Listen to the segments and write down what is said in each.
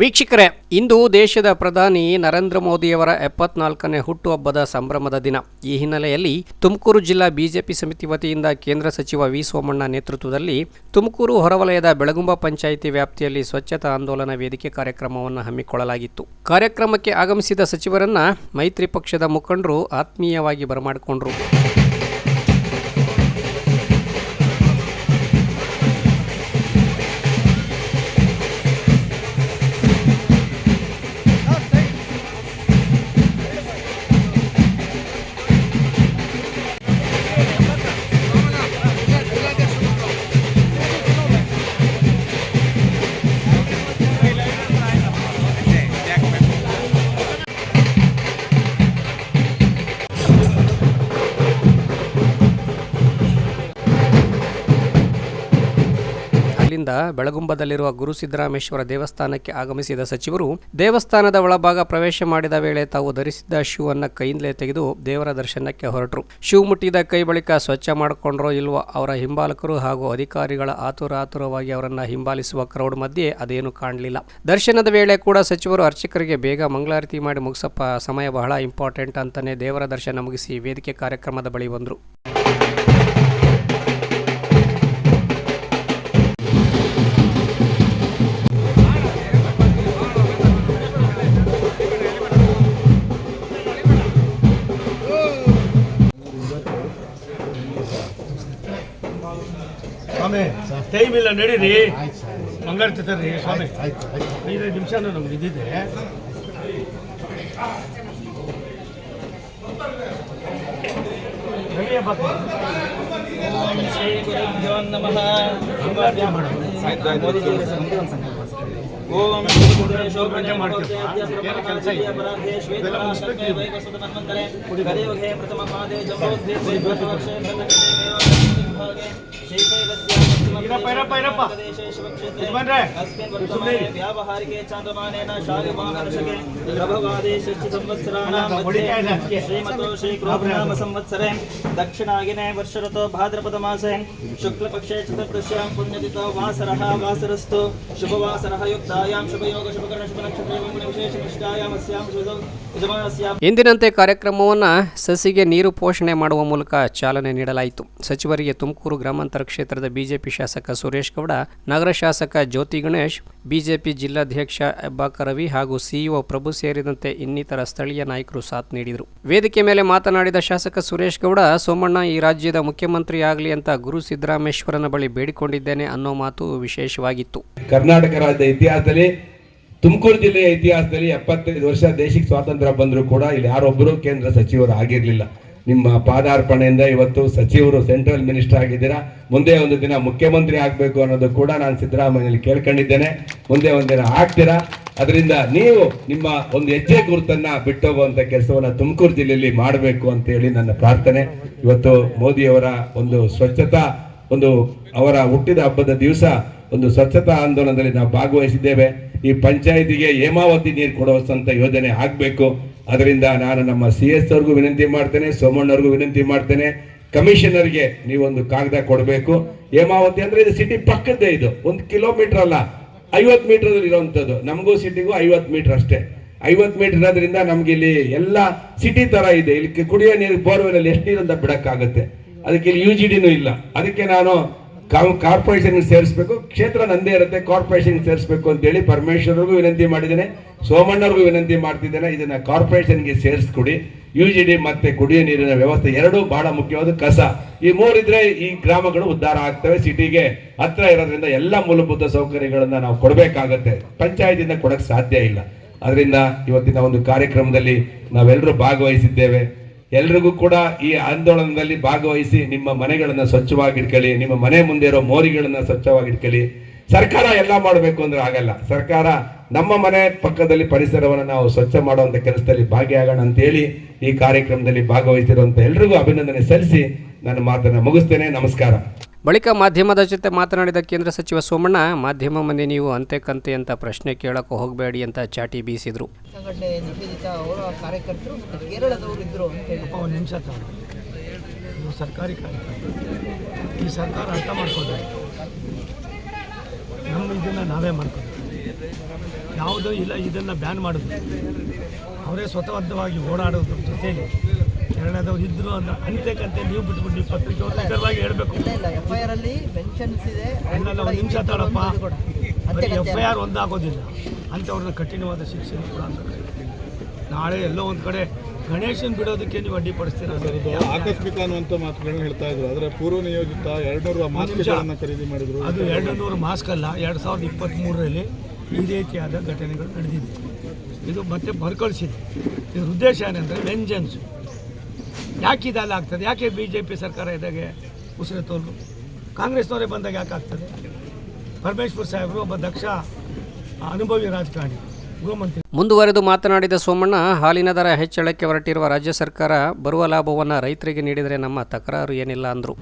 ವೀಕ್ಷಕರೇ, ಇಂದು ದೇಶದ ಪ್ರಧಾನಿ ನರೇಂದ್ರ ಮೋದಿಯವರ ಎಪ್ಪತ್ನಾಲ್ಕನೇ ಹುಟ್ಟುಹಬ್ಬದ ಸಂಭ್ರಮದ ದಿನ. ಈ ಹಿನ್ನೆಲೆಯಲ್ಲಿ ತುಮಕೂರು ಜಿಲ್ಲಾ ಬಿಜೆಪಿ ಸಮಿತಿ ವತಿಯಿಂದ ಕೇಂದ್ರ ಸಚಿವ ವಿ ಸೋಮಣ್ಣ ನೇತೃತ್ವದಲ್ಲಿ ತುಮಕೂರು ಹೊರವಲಯದ ಬೆಳಗುಂಬ ಪಂಚಾಯಿತಿ ವ್ಯಾಪ್ತಿಯಲ್ಲಿ ಸ್ವಚ್ಛತಾ ಆಂದೋಲನ ವೇದಿಕೆ ಕಾರ್ಯಕ್ರಮವನ್ನು ಹಮ್ಮಿಕೊಳ್ಳಲಾಗಿತ್ತು. ಕಾರ್ಯಕ್ರಮಕ್ಕೆ ಆಗಮಿಸಿದ ಸಚಿವರನ್ನ ಮೈತ್ರಿ ಪಕ್ಷದ ಮುಖಂಡರು ಆತ್ಮೀಯವಾಗಿ ಬರಮಾಡಿಕೊಂಡ್ರು. ಅಲ್ಲಿಂದ ಬೆಳಗುಂಬದಲ್ಲಿರುವ ಗುರು ಸಿದ್ದರಾಮೇಶ್ವರ ದೇವಸ್ಥಾನಕ್ಕೆ ಆಗಮಿಸಿದ ಸಚಿವರು, ದೇವಸ್ಥಾನದ ಒಳಭಾಗ ಪ್ರವೇಶ ಮಾಡಿದ ವೇಳೆ ತಾವು ಧರಿಸಿದ್ದ ಶೂ ಕೈಯಿಂದಲೇ ತೆಗೆದು ದೇವರ ದರ್ಶನಕ್ಕೆ ಹೊರಟರು. ಶೂ ಮುಟ್ಟಿದ ಕೈ ಬಳಿಕ ಸ್ವಚ್ಛ ಮಾಡಿಕೊಂಡ್ರೋ ಇಲ್ವೋ ಅವರ ಹಿಂಬಾಲಕರು ಹಾಗೂ ಅಧಿಕಾರಿಗಳ ಆತುರಾತುರವಾಗಿ ಅವರನ್ನ ಹಿಂಬಾಲಿಸುವ ಕ್ರೌಡ್ ಮಧ್ಯೆ ಅದೇನು ಕಾಣಲಿಲ್ಲ. ದರ್ಶನದ ವೇಳೆ ಕೂಡ ಸಚಿವರು ಅರ್ಚಕರಿಗೆ ಬೇಗ ಮಂಗಳಾರತಿ ಮಾಡಿ ಮುಗಿಸಪ್ಪ, ಸಮಯ ಬಹಳ ಇಂಪಾರ್ಟೆಂಟ್ ಅಂತಾನೆ ದೇವರ ದರ್ಶನ ಮುಗಿಸಿ ವೇದಿಕೆ ಕಾರ್ಯಕ್ರಮದ ಬಳಿ ಬಂದರು. ಟೈಮ್ ಇಲ್ಲ ನಡೀರಿ ಮಂಗಳಾರತಿ ತರ್ರಿ ಸ್ವಾಮಿ ಐದೈದು ನಿಮಿಷನೂ ನಮ್ಗೆ ಇದ್ದಿದೆ ಓಂ ಶೋಭನೆ ಮಾಡ್ತೀವಿ. ಏನು ಕೆಲ್ಸ ಇದೆ? ಇದೆಲ್ಲ ಮುಗಿಸ್ಬೇಕು ನೀವು. ಕಲಿಯುಗೆ ಪ್ರಥಮ ಪಾದೆ ಇರಪ್ಪ, ಇರಪ್ಪ, ಇರಪ್ಪ. ಯಜಮಾನ್ರೆ, ವ್ಯಾವಹಾರಿಕೆ ಚಾಂದ್ರಮಾನೇನ ಶಾಲಿವಾಹನಶಕೆ ಪ್ರಭವಾದಿ ಷಷ್ಠಿ ಸಂವತ್ಸರಾಣಾಂ ಅಲ್ಲ, ಹೊಡಿತಾ ಇಲ್ಲ ಮಧ್ಯೆ ಅದಕ್ಕೆ. ಶ್ರೀಮತೋ ಶ್ರೀ ಕ್ರೋಧನಾಮ ಸಂವತ್ಸರೆ. ದಕ್ಷಿಣಾಗಿನೆ ವರ್ಷರತೋ ಭಾದ್ರಪದ ಮಾಸೆ. ಶುಕ್ಲಪಕ್ಷೆ ಚತುರ್ದಶ್ಯಾಂ ಪುಣ್ಯದಿತೋ ವಾಸರಃ ವಾಸರಸ್ತು. ಶುಭವಾಸರಃ ಯುಕ್ತಾಯಾಂ ಶುಭಯೋಗ ಶುಭಕರಣ ಶುಭನಕ್ಷತ್ರ ವಿಶೇಷ ನಿಷ್ಠಾಯಾಂ ಅಸ್ಯಾಂ ಶುಭ ಎಂದಿನಂತೆ ಕಾರ್ಯಕ್ರಮವನ್ನು ಸಸಿಗೆ ನೀರು ಪೋಷಣೆ ಮಾಡುವ ಮೂಲಕ ಚಾಲನೆ ನೀಡಲಾಯಿತು. ಸಚಿವರಿಗೆ ತುಮಕೂರು ಗ್ರಾಮಾಂತರ ಕ್ಷೇತ್ರದ ಬಿಜೆಪಿ ಶಾಸಕ ಸುರೇಶ್ ಗೌಡ, ನಗರ ಶಾಸಕ ಜ್ಯೋತಿ ಗಣೇಶ್, ಬಿಜೆಪಿ ಜಿಲ್ಲಾಧ್ಯಕ್ಷ ಅಬ್ಬಾಕ ರವಿ ಹಾಗೂ ಸಿಇಒ ಪ್ರಭು ಸೇರಿದಂತೆ ಇನ್ನಿತರ ಸ್ಥಳೀಯ ನಾಯಕರು ಸಾಥ್ ನೀಡಿದರು. ವೇದಿಕೆ ಮೇಲೆ ಮಾತನಾಡಿದ ಶಾಸಕ ಸುರೇಶ್ ಗೌಡ, ಸೋಮಣ್ಣ ಈ ರಾಜ್ಯದ ಮುಖ್ಯಮಂತ್ರಿ ಆಗಲಿ ಅಂತ ಗುರು ಸಿದ್ದರಾಮೇಶ್ವರನ ಬಳಿ ಬೇಡಿಕೊಂಡಿದ್ದೇನೆ ಅನ್ನೋ ಮಾತು ವಿಶೇಷವಾಗಿತ್ತು. ಕರ್ನಾಟಕ ರಾಜ್ಯದ ಇತಿಹಾಸದಲ್ಲಿ, ತುಮಕೂರು ಜಿಲ್ಲೆಯ ಇತಿಹಾಸದಲ್ಲಿ ಎಪ್ಪತ್ತೈದು ವರ್ಷ ದೇಶಕ್ಕೆ ಸ್ವಾತಂತ್ರ್ಯ ಬಂದರೂ ಕೂಡ ಇಲ್ಲಿ ಯಾರೊಬ್ಬರು ಕೇಂದ್ರ ಸಚಿವರು ಆಗಿರಲಿಲ್ಲ. ನಿಮ್ಮ ಪಾದಾರ್ಪಣೆಯಿಂದ ಇವತ್ತು ಸಚಿವರು ಸೆಂಟ್ರಲ್ ಮಿನಿಸ್ಟರ್ ಆಗಿದ್ದೀರಾ? ಮುಂದೆ ಒಂದು ದಿನ ಮುಖ್ಯಮಂತ್ರಿ ಆಗಬೇಕು ಅನ್ನೋದು ಕೂಡ ನಾನು ಸಿದ್ದರಾಮಯ್ಯಲ್ಲಿ ಕೇಳ್ಕೊಂಡಿದ್ದೇನೆ. ಮುಂದೆ ಒಂದು ದಿನ ಆಗ್ತೀರಾ? ಅದರಿಂದ ನೀವು ನಿಮ್ಮ ಒಂದು ಹೆಜ್ಜೆ ಗುರುತನ್ನ ಬಿಟ್ಟೋಗುವಂಥ ಕೆಲಸವನ್ನು ತುಮಕೂರು ಜಿಲ್ಲೆಯಲ್ಲಿ ಮಾಡಬೇಕು ಅಂತ ಹೇಳಿ ನನ್ನ ಪ್ರಾರ್ಥನೆ. ಇವತ್ತು ಮೋದಿಯವರ ಒಂದು ಸ್ವಚ್ಛತಾ, ಒಂದು ಅವರ ಹುಟ್ಟಿದ ಹಬ್ಬದ ದಿವಸ ಒಂದು ಸ್ವಚ್ಛತಾ ಆಂದೋಲನದಲ್ಲಿ ನಾವು ಭಾಗವಹಿಸಿದ್ದೇವೆ. ಈ ಪಂಚಾಯಿತಿಗೆ ಹೇಮಾವತಿ ನೀರು ಕೊಡುವಂಥ ಯೋಜನೆ ಆಗಬೇಕು. ಅದರಿಂದ ನಾನು ನಮ್ಮ ಸಿ ಎಸ್ ಅವ್ರಿಗೂ ವಿನಂತಿ ಮಾಡ್ತೇನೆ ಸೋಮಣ್ಣವ್ರಿಗೂ ವಿನಂತಿ ಮಾಡ್ತೇನೆ. ಕಮಿಷನರ್ಗೆ ನೀವೊಂದು ಕಾಗದ ಕೊಡಬೇಕು. ಹೇಮಾವತಿ ಅಂದ್ರೆ ಇದು ಸಿಟಿ ಪಕ್ಕದ್ದೇ ಇದು. ಒಂದು ಕಿಲೋಮೀಟರ್ ಅಲ್ಲ, ಐವತ್ತು ಮೀಟರ್ ಇರುವಂತದ್ದು. ನಮಗೂ ಸಿಟಿಗೂ ಐವತ್ತು ಮೀಟರ್ ಅಷ್ಟೇ. ಐವತ್ತು ಮೀಟರ್ ಇರೋದ್ರಿಂದ ನಮ್ಗೆ ಇಲ್ಲಿ ಎಲ್ಲ ಸಿಟಿ ತರ ಇದೆ. ಇಲ್ಲಿ ಕುಡಿಯೋ ನೀರು, ಬೋರ್ವೆಲ್ ಎಷ್ಟು ನೀರು ಅಂತ ಬಿಡಕ್ಕಾಗತ್ತೆ. ಅದಕ್ಕೆ ಇಲ್ಲಿ ಯು ಜಿ ಡಿನೂ ಇಲ್ಲ. ಅದಕ್ಕೆ ನಾನು ಕಾರ್ಪೊರೇಷನ್ ಸೇರಿಸಬೇಕು. ಕ್ಷೇತ್ರ ನಂದೇ ಇರುತ್ತೆ. ಕಾರ್ಪೊರೇಷನ್ ಸೇರಿಸಬೇಕು ಅಂತೇಳಿ ಪರಮೇಶ್ವರ್ಗೂ ವಿನಂತಿ ಮಾಡಿದ್ದೇನೆ. ಸೋಮಣ್ಣವ್ರಿಗೂ ವಿನಂತಿ ಮಾಡ್ತಿದ್ದೇನೆ. ಇದನ್ನ ಕಾರ್ಪೊರೇಷನ್ಗೆ ಸೇರಿಸ್ಕೊಡಿ. ಯು ಜಿ ಡಿ ಮತ್ತೆ ಕುಡಿಯೋ ನೀರಿನ ವ್ಯವಸ್ಥೆ ಎರಡೂ ಬಹಳ ಮುಖ್ಯವಾದ ಕಸ. ಈ ಮೂರಿದ್ರೆ ಈ ಗ್ರಾಮಗಳು ಉದ್ಧಾರ ಆಗ್ತವೆ. ಸಿಟಿಗೆ ಹತ್ರ ಇರೋದ್ರಿಂದ ಎಲ್ಲ ಮೂಲಭೂತ ಸೌಕರ್ಯಗಳನ್ನು ನಾವು ಕೊಡಬೇಕಾಗತ್ತೆ. ಪಂಚಾಯತಿಯಿಂದ ಕೊಡೋಕ್ಕೆ ಸಾಧ್ಯ ಇಲ್ಲ. ಅದರಿಂದ ಇವತ್ತಿನ ಒಂದು ಕಾರ್ಯಕ್ರಮದಲ್ಲಿ ನಾವೆಲ್ಲರೂ ಭಾಗವಹಿಸಿದ್ದೇವೆ. ಎಲ್ರಿಗೂ ಕೂಡ ಈ ಆಂದೋಲನದಲ್ಲಿ ಭಾಗವಹಿಸಿ ನಿಮ್ಮ ಮನೆಗಳನ್ನ ಸ್ವಚ್ಛವಾಗಿಟ್ಕೊಳ್ಳಿ, ನಿಮ್ಮ ಮನೆ ಮುಂದೆ ಇರೋ ಮೋರಿಗಳನ್ನ ಸ್ವಚ್ಛವಾಗಿಟ್ಕೊಳ್ಳಿ. ಸರ್ಕಾರ ಎಲ್ಲ ಮಾಡಬೇಕು ಅಂದ್ರೆ ಆಗಲ್ಲ. ಸರ್ಕಾರ ನಮ್ಮ ಮನೆ ಪಕ್ಕದಲ್ಲಿ ಪರಿಸರವನ್ನು ನಾವು ಸ್ವಚ್ಛ ಮಾಡುವಂಥ ಕೆಲಸದಲ್ಲಿ ಭಾಗಿಯಾಗೋಣ ಅಂತ ಹೇಳಿ ಈ ಕಾರ್ಯಕ್ರಮದಲ್ಲಿ ಭಾಗವಹಿಸಿರುವಂಥ ಎಲ್ರಿಗೂ ಅಭಿನಂದನೆ ಸಲ್ಲಿಸಿ ನನ್ನ ಮಾತನ್ನು ಮುಗಿಸ್ತೇನೆ. ನಮಸ್ಕಾರ. ಬಳಿಕ ಮಾಧ್ಯಮದ ಜೊತೆ ಮಾತನಾಡಿದ ಕೇಂದ್ರ ಸಚಿವ ಸೋಮಣ್ಣ ಮಾಧ್ಯಮ ಮಂದಿ ನೀವು ಅಂತೆ ಕಂತೆ ಅಂತ ಪ್ರಶ್ನೆ ಕೇಳಕ್ಕೆ ಹೋಗಬೇಡಿ ಅಂತ ಚಾಟಿ ಬೀಸಿದ್ರು. ಸಂಘಟನೆ ನಿವೇದಿತ ಅವರ ಕಾರ್ಯಕರ್ತರು ಕೇರಳದವರು ಇದ್ದರು ಅಂತ ಒಂದು ನಿಮಿಷ ತಗೊಳ್ಳಿ. ಸರ್ಕಾರಿ ಈ ಸರ್ಕಾರ ಅರ್ಥ ಮಾಡ್ಕೋಬೇಕು ನಮ್ಮ ಇದನ್ನು ನಾವೇ ಮಾಡ್ಕೋಬೇಕು ಯಾವುದೂ ಇಲ್ಲ ಇದನ್ನು ಬ್ಯಾನ್ ಮಾಡೋದು. ಅವರೇ ಸ್ವತಃಬದ್ಧವಾಗಿ ಓಡಾಡೋದ್ರ ಜೊತೆಲಿ ಕೇರಳದವ್ರು ಇದ್ರು ಅನ್ನೋ ಅಂತ್ಯಕ್ಕಂತೆ ನೀವು ಬಿಟ್ಬಿಟ್ಟು ನೀವು ಪತ್ರಿಕೆ ನಿಖರವಾಗಿ ಹೇಳಬೇಕು. ಎಫ್ ಐ ಆರ್ ಅಲ್ಲಿ ಮೆನ್ಷನ್ಸ್ ಇದೆ ಅಲ್ಲ ಒಂದು ನಿಮಿಷ ತಾಳಪ್ಪ ಬರೀ ಎಫ್ ಐ ಆರ್ ಒಂದಾಗೋದಿಲ್ಲ. ಅಂಥವ್ರನ್ನ ಕಠಿಣವಾದ ಶಿಕ್ಷೆ ಕೂಡ ಅಂತ ನಾಳೆ ಎಲ್ಲೋ ಒಂದು ಕಡೆ ಗಣೇಶನ್ ಬಿಡೋದಕ್ಕೆ ನೀವು ಅಡ್ಡಿಪಡಿಸ್ತೀರಾ? ಆಕಸ್ಮಿಕ ಅನ್ನುವಂಥ ಮಾತುಗಳನ್ನ ಹೇಳ್ತಾ ಇದ್ರು. ಆದರೆ ಪೂರ್ವ ನಿಯೋಜಿತ ಎರಡ್ನೂರು ಮಾಸ್ಕ್ಗಳನ್ನು ಖರೀದಿ ಮಾಡಿದ್ರು. ಅದು ಎರಡು ನೂರು ಮಾಸ್ಕ್ ಅಲ್ಲ ಎರಡು ಸಾವಿರದ ಇಪ್ಪತ್ತ್ಮೂರರಲ್ಲಿ ಈ ರೀತಿಯಾದ ಘಟನೆಗಳು ನಡೆದಿದೆ. ಇದು ಮತ್ತೆ ಮರುಕಳಿಸಿದೆ ಇದ್ರ ಉದ್ದೇಶ ಏನಂದರೆ ವೆಂಜನ್ಸು ಯಾಕೆ ಇದೆಲ್ಲ ಆಗ್ತದೆ? ಯಾಕೆ ಬಿ ಜೆ ಪಿ ಸರ್ಕಾರ ಇದ್ದಾಗೆ ಉಸಿರು ತೋರು ಕಾಂಗ್ರೆಸ್ನವರೇ ಬಂದಾಗ ಯಾಕೆ ಆಗ್ತದೆ? ಪರಮೇಶ್ವರ್ ಸಾಹೇಬರು ಒಬ್ಬ ದಕ್ಷ ಅನುಭವಿ ರಾಜಕಾರಣಿ ಮುಂದುವರೆದು ಮಾತನಾಡಿದ ಸೋಮಣ್ಣ ಹಾಲಿನ ದರ ಹೆಚ್ಚಳಕ್ಕೆ ಹೊರಟಿರುವ ರಾಜ್ಯ ಸರ್ಕಾರ ಬರುವ ಲಾಭವನ್ನು ರೈತರಿಗೆ ನೀಡಿದರೆ ನಮ್ಮ ತಕರಾರು ಏನಿಲ್ಲ ಅಂದರು.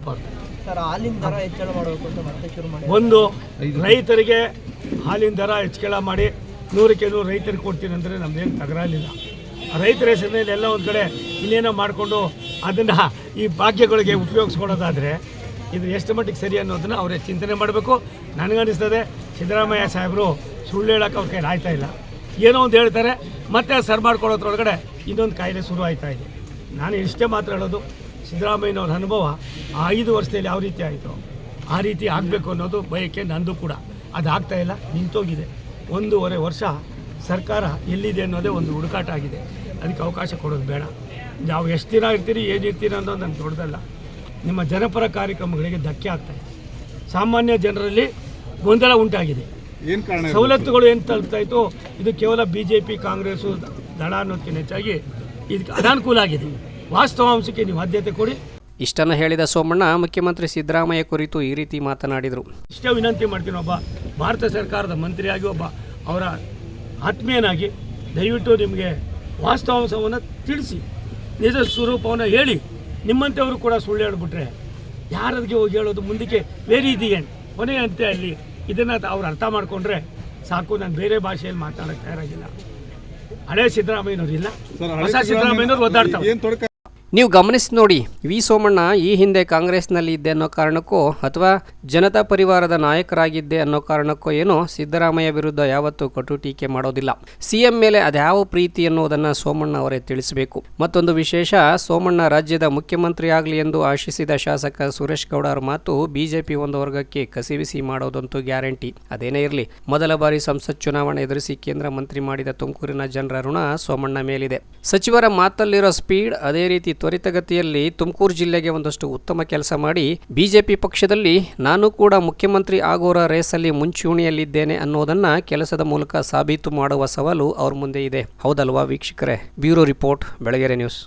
ಸರ್ ಹಾಲಿನ ದರ ಹೆಚ್ಚಳ ಮಾಡಬೇಕು ಅಂತ ಮತ್ತೆ ಶುರು ಮಾಡಿ ಒಂದು ರೈತರಿಗೆ ಹಾಲಿನ ದರ ಹೆಚ್ಚಳ ಮಾಡಿ ನೂರಕ್ಕೆ ನೂರು ರೈತರಿಗೆ ಕೊಡ್ತೀನಿ ಅಂದರೆ ನಮ್ದೇನು ತಗರಾಲಿಲ್ಲ. ರೈತರ ಹೆಸರಿನಲ್ಲಿ ಎಲ್ಲ ಒಂದು ಕಡೆ ಇನ್ನೇನೋ ಮಾಡಿಕೊಂಡು ಅದನ್ನು ಈ ಭಾಗ್ಯಗಳಿಗೆ ಉಪಯೋಗಿಸ್ಕೊಡೋದಾದರೆ ಇದು ಎಷ್ಟು ಮಟ್ಟಿಗೆ ಸರಿ ಅನ್ನೋದನ್ನು ಅವರೇ ಚಿಂತನೆ ಮಾಡಬೇಕು. ನನಗನ್ನಿಸ್ತದೆ ಸಿದ್ದರಾಮಯ್ಯ ಸಾಹೇಬರು ಸುಳ್ಳು ಹೇಳೋಕೆ ಅವ್ರ ಕೈಲಿ ಆಯ್ತಾ ಇಲ್ಲ. ಏನೋ ಒಂದು ಹೇಳ್ತಾರೆ, ಮತ್ತೆ ಸರ್ ಮಾಡ್ಕೊಳ್ಳೋದ್ರೊಳಗಡೆ ಇನ್ನೊಂದು ಕಾಯಿಲೆ ಶುರು ಆಯ್ತಾ ಇದೆ. ನಾನು ಇಷ್ಟೇ ಮಾತ್ರ ಹೇಳೋದು, ಸಿದ್ದರಾಮಯ್ಯನವ್ರ ಅನುಭವ ಆ ಐದು ವರ್ಷದಲ್ಲಿ ಯಾವ ರೀತಿ ಆಯಿತು, ಆ ರೀತಿ ಆಗಬೇಕು ಅನ್ನೋದು ಬಯಕೆ ನಂದು ಕೂಡ. ಅದು ಆಗ್ತಾ ಇಲ್ಲ, ನಿಂತೋಗಿದೆ. ಒಂದೂವರೆ ವರ್ಷ ಸರ್ಕಾರ ಎಲ್ಲಿದೆ ಅನ್ನೋದೇ ಒಂದು ಹುಡುಕಾಟ ಆಗಿದೆ. ಅದಕ್ಕೆ ಅವಕಾಶ ಕೊಡೋದು ಬೇಡ. ನಾವು ಎಷ್ಟು ದಿನ ಇರ್ತೀರಿ ಏನು ಇರ್ತೀರಿ ಅನ್ನೋದು ನನಗೆ ದೊಡ್ಡದಲ್ಲ ನಿಮ್ಮ ಜನಪರ ಕಾರ್ಯಕ್ರಮಗಳಿಗೆ ಧಕ್ಕೆ ಆಗ್ತಾ ಇದೆ. ಸಾಮಾನ್ಯ ಜನರಲ್ಲಿ ಗೊಂದಲ ಉಂಟಾಗಿದೆ. ಏನು ಕಾರಣ? ಸವಲತ್ತುಗಳು ಏನು ತಲುಪ್ತಾ ಇತ್ತು? ಇದು ಕೇವಲ ಬಿ ಜೆ ಪಿ ಕಾಂಗ್ರೆಸ್ಸು ದಳ ಅನ್ನೋದಕ್ಕಿಂತ ಹೆಚ್ಚಾಗಿ ಇದಕ್ಕೆ ಅನಾನುಕೂಲ ಆಗಿದೆ. ವಾಸ್ತವಾಂಶಕ್ಕೆ ನೀವು ಆದ್ಯತೆ ಕೊಡಿ. ಇಷ್ಟನ್ನು ಹೇಳಿದ ಸೋಮಣ್ಣ ಮುಖ್ಯಮಂತ್ರಿ ಸಿದ್ದರಾಮಯ್ಯ ಕುರಿತು ಈ ರೀತಿ ಮಾತನಾಡಿದರು. ಇಷ್ಟೇ ವಿನಂತಿ ಮಾಡ್ತೀನಿ ಒಬ್ಬ ಭಾರತ ಸರ್ಕಾರದ ಮಂತ್ರಿಯಾಗಿ ಒಬ್ಬ ಅವರ ಆತ್ಮೀಯನಾಗಿ ದಯವಿಟ್ಟು ನಿಮಗೆ ವಾಸ್ತವಾಂಶವನ್ನು ತಿಳಿಸಿ. ನಿಜ ಸ್ವರೂಪವನ್ನು ಹೇಳಿ. ನಿಮ್ಮಂಥವರು ಕೂಡ ಸುಳ್ಳು ಹೇಳ್ಬಿಟ್ರೆ ಯಾರದಿಗೆ ಹೋಗಿ ಹೇಳೋದು? ಮುಂದಕ್ಕೆ ಬೇರೆ ಇದೆಯೇನು ಕೊನೆ ಅಂತೆ ಅಲ್ಲಿ ಇದನ್ನು ಅವ್ರು ಅರ್ಥ ಮಾಡಿಕೊಂಡ್ರೆ ಸಾಕು ನಾನು ಬೇರೆ ಭಾಷೆಯಲ್ಲಿ ಮಾತಾಡೋಕ್ಕೆ ತಯಾರಾಗಿಲ್ಲ. ಹಳೆ ಸಿದ್ದರಾಮಯ್ಯನವ್ರು ಇಲ್ಲ. ಹೊಸ ಸಿದ್ದರಾಮಯ್ಯನವ್ರು ಒದ್ದಾಡ್ತಾರೆ ನೀವು ಗಮನಿಸಿ ನೋಡಿ, ವಿ. ಸೋಮಣ್ಣ ಈ ಹಿಂದೆ ಕಾಂಗ್ರೆಸ್ನಲ್ಲಿ ಇದ್ದೆ ಅನ್ನೋ ಕಾರಣಕ್ಕೋ ಅಥವಾ ಜನತಾ ಪರಿವಾರದ ನಾಯಕರಾಗಿದ್ದೆ ಅನ್ನೋ ಕಾರಣಕ್ಕೋ ಏನೋ ಸಿದ್ದರಾಮಯ್ಯ ವಿರುದ್ಧ ಯಾವತ್ತೂ ಕಟು ಟೀಕೆ ಮಾಡೋದಿಲ್ಲ. ಸಿಎಂ ಮೇಲೆ ಅದ್ಯಾವ ಪ್ರೀತಿ ಅನ್ನೋದನ್ನ ಸೋಮಣ್ಣ ಅವರೇ ತಿಳಿಸಬೇಕು. ಮತ್ತೊಂದು ವಿಶೇಷ, ಸೋಮಣ್ಣ ರಾಜ್ಯದ ಮುಖ್ಯಮಂತ್ರಿ ಆಗಲಿ ಎಂದು ಆಶಿಸಿದ ಶಾಸಕ ಸುರೇಶ್ ಗೌಡ ಅವರ ಮಾತು ಬಿಜೆಪಿ ಒಂದು ವರ್ಗಕ್ಕೆ ಕಸಿವಿಸಿ ಮಾಡೋದಂತೂ ಗ್ಯಾರಂಟಿ. ಅದೇನೇ ಇರಲಿ, ಮೊದಲ ಬಾರಿ ಸಂಸತ್ ಚುನಾವಣೆ ಎದುರಿಸಿ ಕೇಂದ್ರ ಮಂತ್ರಿ ಮಾಡಿದ ತುಮಕೂರಿನ ಜನರ ಋಣ ಸೋಮಣ್ಣ ಮೇಲಿದೆ. ಸಚಿವರ ಮಾತಲ್ಲಿರೋ ಸ್ಪೀಡ್ ಅದೇ ರೀತಿ ತ್ವರಿತಗತಿಯಲ್ಲಿ ತುಮಕೂರು ಜಿಲ್ಲೆಗೆ ಒಂದಷ್ಟು ಉತ್ತಮ ಕೆಲಸ ಮಾಡಿ ಬಿಜೆಪಿ ಪಕ್ಷದಲ್ಲಿ ನಾನು ಕೂಡ ಮುಖ್ಯಮಂತ್ರಿ ಆಗೋರ ರೇಸಲ್ಲಿ ಮುಂಚೂಣಿಯಲ್ಲಿದ್ದೇನೆ ಅನ್ನೋದನ್ನ ಕೆಲಸದ ಮೂಲಕ ಸಾಬೀತು ಮಾಡುವ ಸವಾಲು ಅವ್ರ ಮುಂದೆ ಇದೆ. ಹೌದಲ್ವಾ ವೀಕ್ಷಕರೇ? Bureau report, Belagere news.